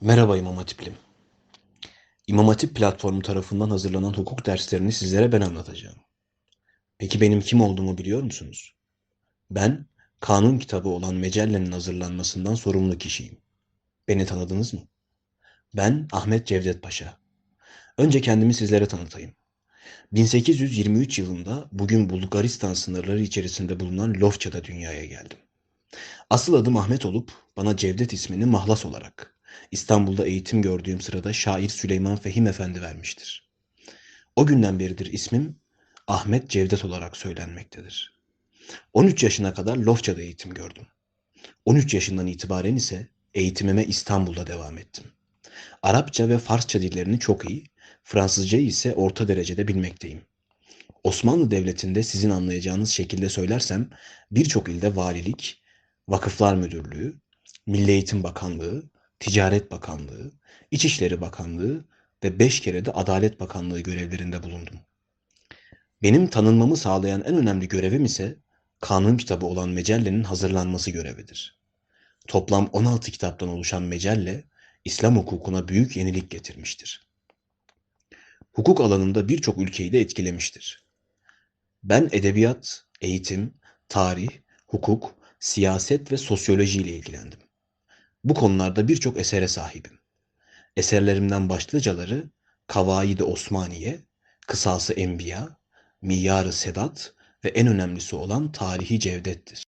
Merhaba İmam Hatiplim. İmam Hatip platformu tarafından hazırlanan hukuk derslerini sizlere ben anlatacağım. Peki benim kim olduğumu biliyor musunuz? Ben, kanun kitabı olan Mecelle'nin hazırlanmasından sorumlu kişiyim. Beni tanıdınız mı? Ben Ahmet Cevdet Paşa. Önce kendimi sizlere tanıtayım. 1823 yılında bugün Bulgaristan sınırları içerisinde bulunan Lofça'da dünyaya geldim. Asıl adım Ahmet olup bana Cevdet ismini mahlas olarak İstanbul'da eğitim gördüğüm sırada şair Süleyman Fehim Efendi vermiştir. O günden beridir ismim Ahmet Cevdet olarak söylenmektedir. 13 yaşına kadar Lofça'da eğitim gördüm. 13 yaşından itibaren ise eğitimime İstanbul'da devam ettim. Arapça ve Farsça dillerini çok iyi, Fransızcayı ise orta derecede bilmekteyim. Osmanlı Devleti'nde sizin anlayacağınız şekilde söylersem birçok ilde valilik, vakıflar müdürlüğü, Milli Eğitim Bakanlığı, Ticaret Bakanlığı, İçişleri Bakanlığı ve beş kere de Adalet Bakanlığı görevlerinde bulundum. Benim tanınmamı sağlayan en önemli görevim ise kanun kitabı olan Mecelle'nin hazırlanması görevidir. Toplam 16 kitaptan oluşan Mecelle, İslam hukukuna büyük yenilik getirmiştir. Hukuk alanında birçok ülkeyi de etkilemiştir. Ben edebiyat, eğitim, tarih, hukuk, siyaset ve sosyoloji ile ilgilendim. Bu konularda birçok esere sahibim. Eserlerimden başlıcaları Kavaid-i Osmaniye, Kısası Enbiya, Miyar-ı Sedat ve en önemlisi olan Tarihi Cevdet'tir.